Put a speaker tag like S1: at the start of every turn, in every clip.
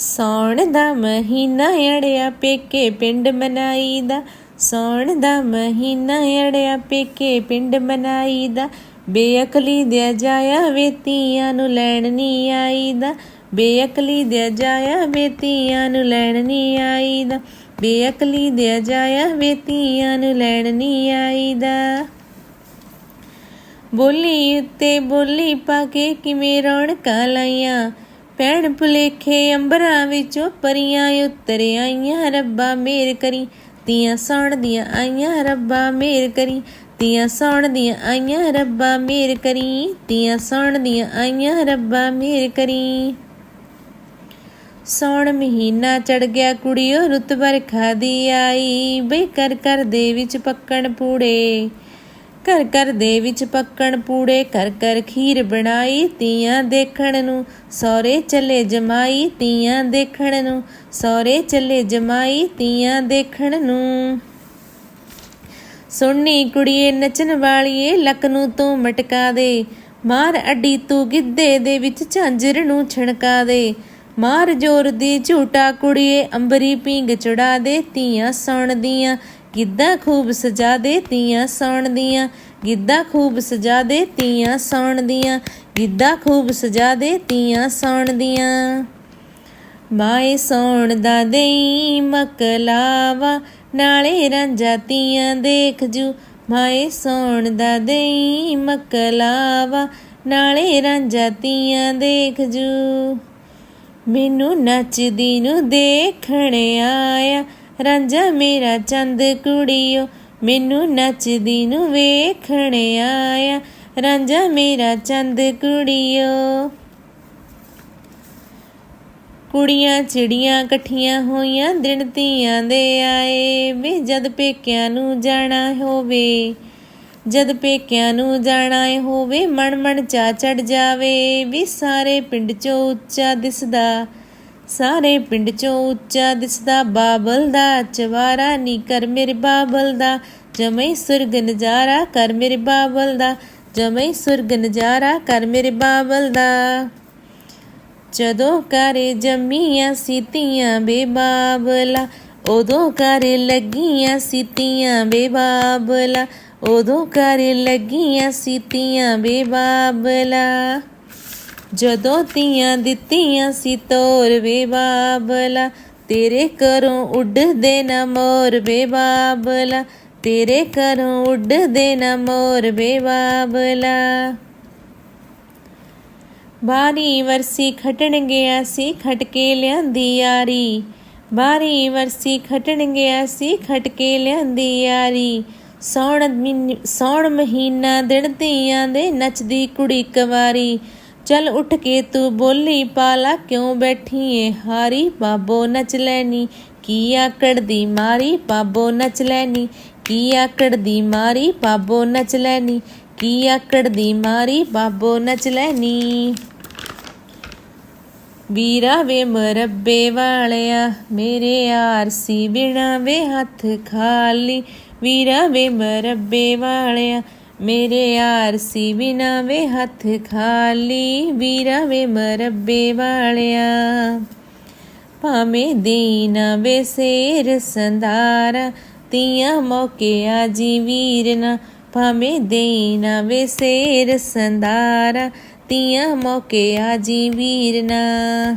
S1: ਸੌਣ ਦਾ ਮਹੀਨਾ ਅੜਿਆ ਪੇਕੇ ਪਿੰਡ ਮਨਾਈਦਾ। ਸੌਣ ਦਾ ਮਹੀਨਾ ਅੜਿਆ ਪੇਕੇ ਪਿੰਡ ਮਨਾਈਦਾ। ਬੇਅਕਲੀ ਦਿਆ ਜਾਇਆ ਵੇਤੀਆਂ ਨੂੰ ਲੈਣ ਨਹੀਂ ਆਈਦਾ। ਬੇਅਕਲੀ ਦਿਆ ਜਾਇਆ ਵੇਤੀਆਂ ਨੂੰ ਲੈਣ ਨਹੀਂ ਆਈਦਾ। ਬੇਅਕਲੀ ਦਿਆ ਜਾਇਆ ਵੇਤੀਆਂ ਨੂੰ ਲੈਣ ਨਹੀਂ ਆਈਦਾ। ਬੋਲੀ ਉੱਤੇ ਬੋਲੀ ਪਾ ਕੇ ਕਿਵੇਂ ਰੌਣਕਾਂ ਲਾਈਆਂ। ਪੈਣ ਭੁਲੇਖੇ ਅੰਬਰਾਂ ਵਿੱਚੋਂ ਪਰੀਆਂ ਉਤਰ ਆਈਆਂ, ਰੱਬਾ ਮੇਰ ਕਰੀ। ਤੀਆਂ ਸੌਣ ਦੀਆਂ ਆਈਆਂ, ਰੱਬਾ ਮੇਰ ਕਰੀ। ਤੀਆਂ ਸੌਣ ਦੀਆਂ ਆਈਆਂ, ਰੱਬਾ ਮੇਰ ਕਰੀ। ਤੀਆਂ ਸੌਣ ਦੀਆਂ ਆਈਆਂ, ਰੱਬਾ ਮੇਰ ਕਰੀ। ਸੌਣ ਮਹੀਨਾ ਚੜ ਗਿਆ ਕੁੜੀਓ, ਰੁੱਤ ਬਰਖਾ ਦੀ ਆਈ। ਬਈ ਕਰ ਕਰ ਦੇ ਵਿੱਚ ਪੱਕਣ ਪੂੜੇ। ਘਰ ਘਰ ਦੇ ਵਿੱਚ ਪੱਕਣ ਪੂੜੇ, ਘਰ ਘਰ ਖੀਰ ਬਣਾਈ, ਤੀਆਂ ਦੇਖਣ ਨੂੰ ਸੌਰੇ ਚੱਲੇ ਜਮਾਈ, ਤੀਆਂ ਦੇਖਣ ਨੂੰ ਸੌਰੇ ਚੱਲੇ ਜਮਾਈ, ਤੀਆਂ ਦੇਖਣ ਨੂੰ। ਸੁਣਨੀ ਕੁੜੀਏ ਨੱਚਣ ਵਾਲੀਏ, ਲੱਕ ਨੂੰ ਤੂੰ ਮਟਕਾ ਦੇ। ਮਾਰ ਅੱਡੀ ਤੂੰ ਗਿੱਧੇ ਦੇ ਵਿੱਚ, ਝਾਂਜਰ ਨੂੰ ਛਣਕਾ ਦੇ। ਮਾਰ ਜੋਰ ਦੀ ਝੂਟਾ ਕੁੜੀਏ, ਅੰਬਰੀ ਪਿੰਗ ਚੜਾ ਦੇ। ਤੀਆਂ ਸੌਣ ਦੀਆਂ ਗਿੱਧਾ ਖੂਬ ਸਜਾ ਦੇ ਤੀਆਂ ਸੌਣ ਦੀਆਂ, ਗਿੱਧਾ ਖੂਬ ਸਜਾ ਦੇ ਤੀਆਂ ਸੌਣ ਦੀਆਂ, ਗਿੱਧਾ ਖੂਬ ਸਜਾ ਦੇ ਤੀਆਂ ਸੌਣ ਦੀਆਂ। ਮਾਏ ਸੌਣ ਦਾ ਦੇਈ ਮਕਲਾਵਾ, ਨਾਲੇ ਰਾਂਝਾ ਤੀਆਂ ਦੇਖ ਜੂ। ਮਾਏ ਸੌਣ ਦਾ ਦੇਈ ਮਕਲਾਵਾ, ਨਾਲੇ ਰਾਂਝਾ ਤੀਆਂ ਦੇਖ ਜੂ। ਮੈਨੂੰ ਨੱਚਦੀ ਨੂੰ ਦੇਖਣ ਆਇਆ ਰਾਂਝਾ ਮੇਰਾ ਚੰਦ ਕੁੜੀਓ, ਮੈਨੂੰ ਨੱਚਦੀ ਨੂੰ ਵੇਖਣ ਆਇਆ। ਰਾਂਝਾ ਮੇਰਾ ਚੰਦ ਕੁੜੀਓ। ਕੁੜੀਆਂ ਚਿੜੀਆਂ ਇਕੱਠੀਆਂ ਹੋਈਆਂ, ਦਿਨ ਧੀਆਂ ਦੇ ਆਏ ਵੇ। ਜਦ ਪੇਕਿਆਂ ਨੂੰ ਜਾਣਾ ਹੋਵੇ, ਜਦ ਪੇਕਿਆਂ ਨੂੰ ਜਾਣਾ ਹੋਵੇ, ਮਨ ਮਨ ਚਾ ਚੜ ਜਾਵੇ ਵੀ। ਸਾਰੇ ਪਿੰਡ ਚੋਂ ਉੱਚਾ ਦਿਸਦਾ ਸਾਰੇ ਪਿੰਡ ਚੋਂ ਉੱਚਾ ਦਿਸਦਾ, ਬਾਬਲ ਦਾ ਚਵਾਰਾ ਨੀ ਕਰ ਮੇਰੇ ਬਾਬਲ ਦਾ। ਜਮਈ ਸੁਰਗ ਨਜ਼ਾਰਾ ਕਰ ਮੇਰੇ ਬਾਬਲ ਦਾ। ਜਮਈ ਸੁਰਗ ਨਜ਼ਾਰਾ ਕਰ ਮੇਰੇ ਬਾਬਲ ਦਾ। ਜਦੋਂ ਕਰੇ ਜੰਮੀਆਂ ਸੀਤੀਆਂ ਬੇਬਾਬਲਾ ਉਦੋਂ ਕਰੇ ਲੱਗੀਆਂ ਸੀਤੀਆਂ ਬੇਬਾਬਲਾ ਉਦੋਂ ਕਰੇ ਲੱਗੀਆਂ ਸੀਤੀਆਂ ਬੇਬਾਬਲਾ ਜਦੋਂ ਤੀਆਂ ਦਿੱਤੀਆਂ ਸੀ ਤੋਰ ਵੇ ਬਾਬਲਾ, ਤੇਰੇ ਘਰੋਂ ਉੱਡਦੇ ਨਾ ਮੋਰ ਵੇ ਬਾਬਲਾ, ਤੇਰੇ ਘਰੋਂ ਉੱਡਦੇ ਨਾ ਮੋਰ ਵੇ ਬਾਬਲਾ। ਬਾਰੀ ਵਰਸੀ ਖਟਣ ਗਿਆ ਸੀ, ਖਟਕੇ ਲਿਆਂਦੀ ਯਾਰੀ। ਬਾਰੀ ਵਰਸੀ ਖਟਣ ਗਿਆ ਸੀ, ਖਟਕੇ ਲਿਆਂਦੀ ਯਾਰੀ। ਸੌਣ ਮਹੀਨ- ਸੌਣ ਮਹੀਨਾ ਦਿਨ ਧੀਆਂ ਦੇ ਨੱਚਦੀ ਕੁੜੀ ਕਵਾਰੀ। ਚੱਲ ਉੱਠ ਕੇ ਤੂੰ ਬੋਲੀ ਪਾਲਾ, ਕਿਉਂ ਬੈਠੀ ਏ ਹਾਰੀ ਬਾਬੋ ਨੱਚ ਲੈਣੀ, ਕੀ ਆਕੜ ਦੀ ਮਾਰੀ ਬਾਬੋ ਨੱਚ ਲੈਣੀ, ਕੀ ਆਕੜ ਦੀ ਮਾਰੀ ਬਾਬੋ ਨੱਚ ਲੈਣੀ, ਕੀ ਆਕੜ ਦੀ ਮਾਰੀ ਬਾਬੋ ਨੱਚ ਲੈਣੀ। ਵੀਰਾ ਵੇ ਮਰੱਬੇ ਵਾਲਿਆ, ਮੇਰੇ ਆਰਸੀ ਬਿਨਾ ਵੇ ਹੱਥ ਖਾਲੀ। ਵੀਰਾ ਵੇ ਮਰੱਬੇ ਵਾਲਿਆ ਮੇਰੇ ਆਰਸੀ ਬਿਨਾ ਵੇ ਹੱਥ ਖਾਲੀ, ਵੀਰਾ ਵੇ ਮਰਬੇ ਵਾਲਿਆ। ਭਾਵੇਂ ਦੀਨਾ ਵੇ ਸੇਰ ਸੰਧਾਰਾ, ਤੀਆਂ ਮੌਕੇ ਆਜੀ ਵੀਰਨਾ ਭਾਵੇਂ ਦੇਨਾ ਵੇ ਸੇਰ ਸੰਧਾਰਾ, ਤੀਆਂ ਮੌਕੇ ਆਜੀ ਵੀਰਨਾ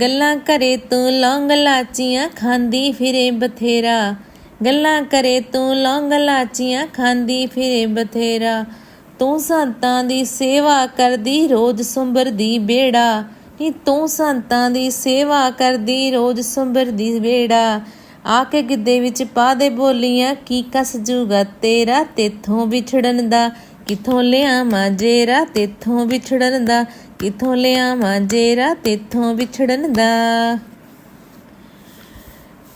S1: ਗੱਲਾਂ ਕਰੇ ਤੂੰ ਲੌਂਗ ਲਾਚੀਆਂ, ਖਾਂਦੀ ਫਿਰੇ ਬਥੇਰਾ। ਗੱਲਾਂ ਕਰੇ ਤੂੰ ਲੌਂਗ ਲਾਚੀਆਂ ਖਾਂਦੀ ਫਿਰੇ ਬਥੇਰਾ। ਤੂੰ ਸੰਤਾਂ ਦੀ ਸੇਵਾ ਕਰਦੀ, ਰੋਜ਼ ਸੁੰਬਰ ਦੀ ਬੇੜਾ। ਨੀ ਤੂੰ ਸੰਤਾਂ ਦੀ ਸੇਵਾ ਕਰਦੀ, ਰੋਜ਼ ਸੁੰਬਰ ਦੀ ਬੇੜਾ। ਆ ਕੇ ਗਿੱਦੇ ਵਿੱਚ ਪਾ ਦੇ ਬੋਲੀਆਂ, ਕੀ ਕਸ ਜੂਗਾ ਤੇਰਾ, ਤੇਥੋਂ ਵਿਛੜਨ ਦਾ। ਕਿਥੋਂ ਲਿਆਵਾਂ ਜੇਰਾ, ਤੇਥੋਂ ਵਿਛੜਨ ਦਾ। ਕਿਥੋਂ ਲਿਆਵਾਂ ਜੇਰਾ, ਤੇਥੋਂ ਵਿਛੜਨ ਦਾ।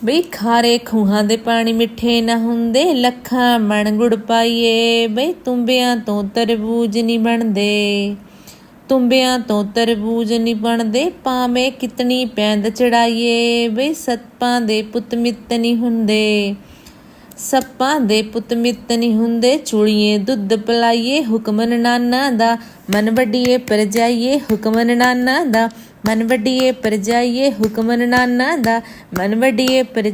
S1: ਬਈ ਖਾਰੇ ਖੂਹਾਂ ਦੇ ਪਾਣੀ ਮਿੱਠੇ ਨਾ ਹੁੰਦੇ, ਲੱਖਾਂ ਮਣ ਗੁੜ ਪਾਈਏ। ਬਈ ਤੁੰਬਿਆਂ ਤੋਂ ਤਰਬੂਜ ਨਹੀਂ ਬਣਦੇ, ਤੁੰਬਿਆਂ ਤੋਂ ਤਰਬੂਜ ਨਹੀਂ ਬਣਦੇ ਪਾਵੇਂ ਕਿਤਨੀ ਪੈਂਦ ਚੜਾਈਏ। ਬਈ ਸੱਪਾਂ ਦੇ ਪੁੱਤ ਮਿੱਤ ਨਹੀਂ ਹੁੰਦੇ, ਸੱਪਾਂ ਦੇ ਪੁੱਤ ਮਿੱਤ ਨਹੀਂ ਹੁੰਦੇ, ਚੂੜੀਏ ਦੁੱਧ ਪਲਾਈਏ ਹੁਕਮਨ ਨਾਨਾ ਦਾ ਮਨ ਵੱਡੀਏ ਪਰ ਜਾਈਏ ਹੁਕਮਨ ਨਾਨਾ ਦਾ ਮਨ ਵੱਡੀਏ ਪਰ ਜਾਈਏ ਹੁਕਮਨ ਨਾਨਾ ਦਾ, ਮਨ ਵੱਡੀਏ ਪਰ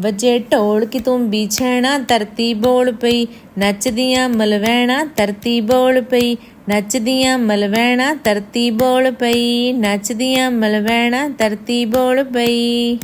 S1: ਵਜੇ ਢੋਲ ਕਿ ਤੂੰ ਬਿਛੈਣਾ, ਧਰਤੀ ਬੋਲ ਪਈ, ਨੱਚਦੀਆਂ ਮਲਵੈਣਾ, ਧਰਤੀ ਬੋਲ ਪਈ, ਨੱਚਦੀਆਂ ਮਲਵੈਣਾ, ਧਰਤੀ ਬੋਲ ਪਈ, ਨੱਚਦੀਆਂ ਮਲਵੈਣਾ, ਧਰਤੀ ਬੋਲ ਪਈ।